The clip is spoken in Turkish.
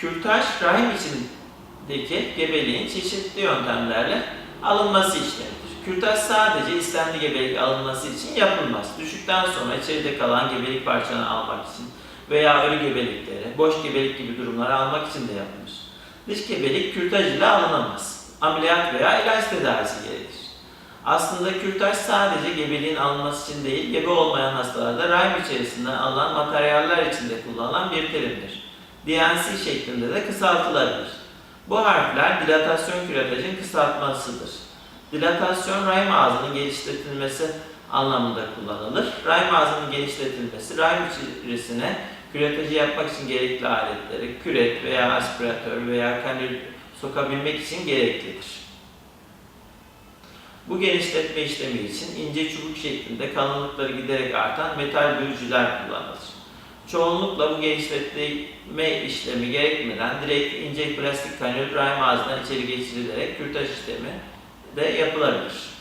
Kürtaj rahim içindeki gebeliğin çeşitli yöntemlerle alınması işlemidir. Kürtaj sadece istemli gebelik alınması için yapılmaz. Düşükten sonra içeride kalan gebelik parçalarını almak için veya ölü gebelikleri, boş gebelik gibi durumları almak için de yapılır. Dış gebelik kürtaj ile alınamaz. Ameliyat veya ilaç tedavisi gerekir. Aslında kürtaj sadece gebeliğin alınması için değil, gebe olmayan hastalarda rahim içerisinden alınan materyaller içinde kullanılan bir terimdir. DNC şeklinde de kısaltılabilir. Bu harfler dilatasyon küretajın kısaltmasıdır. Dilatasyon rahim ağzının genişletilmesi anlamında kullanılır. Rahim ağzının genişletilmesi rahim içerisine küretajı yapmak için gerekli aletleri, küret veya aspiratör veya kanül sokabilmek için gereklidir. Bu genişletme işlemi için ince çubuk şeklinde kalınlıkları giderek artan metal bölücüler kullanılır. Çoğunlukla bu genişletme işlemi gerekmeden direkt ince plastik kanül rahim ağzından içeri geçirilerek kürtaj işlemi de yapılabilir.